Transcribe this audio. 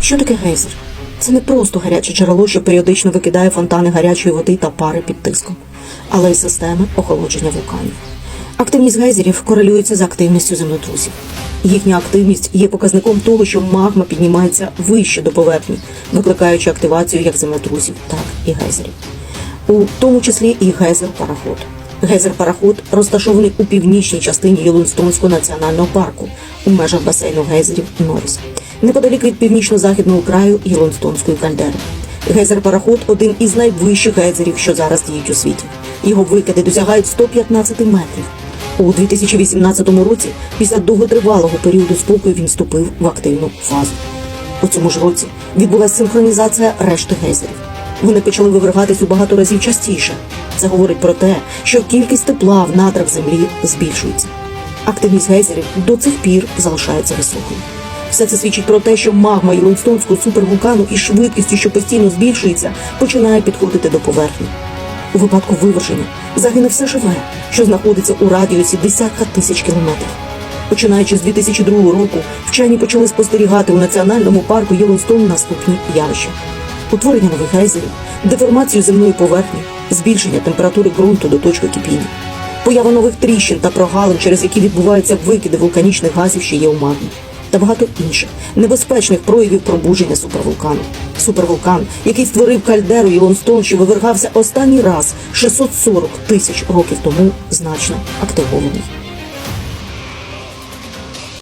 Що таке гейзер? Це не просто гаряче джерело, що періодично викидає фонтани гарячої води та пари під тиском, але й системи охолодження вулканів. Активність гейзерів корелюється з активністю землетрусів. Їхня активність є показником того, що магма піднімається вище до поверхні, викликаючи активацію як землетрусів, так і гейзерів. У тому числі і гейзер-параход. Гейзер-параход розташований у північній частині Єлунстонського національного парку у межах басейну гейзерів Норріс, неподалік від північно-західного краю Єлунстонської кальдери. Гейзер-параход один із найвищих гейзерів, що зараз діють у світі. Його викиди досягають 115 метрів. У 2018 році, після довготривалого періоду спокою, він вступив в активну фазу. У цьому ж році відбулася синхронізація решти гейзерів. Вони почали вивергатись у багато разів частіше. Це говорить про те, що кількість тепла в надрах землі збільшується. Активність гейзерів до цих пір залишається високою. Все це свідчить про те, що магма Єлонстонського супервулкану із швидкістю, що постійно збільшується, починає підходити до поверхні. У випадку виверження загине все живе, що знаходиться у радіусі десятка тисяч кілометрів. Починаючи з 2002 року, вчені почали спостерігати у національному парку Єлоустон наступні явища: утворення нових гейзерів, деформацію земної поверхні, збільшення температури ґрунту до точки кипіння, поява нових тріщин та прогалин, через які відбуваються викиди вулканічних газів, що є у магмі, та багато інших небезпечних проявів пробудження супервулкану. Супервулкан, який створив кальдеру і лонстон, що вивергався останній раз 640 тисяч років тому, значно активований.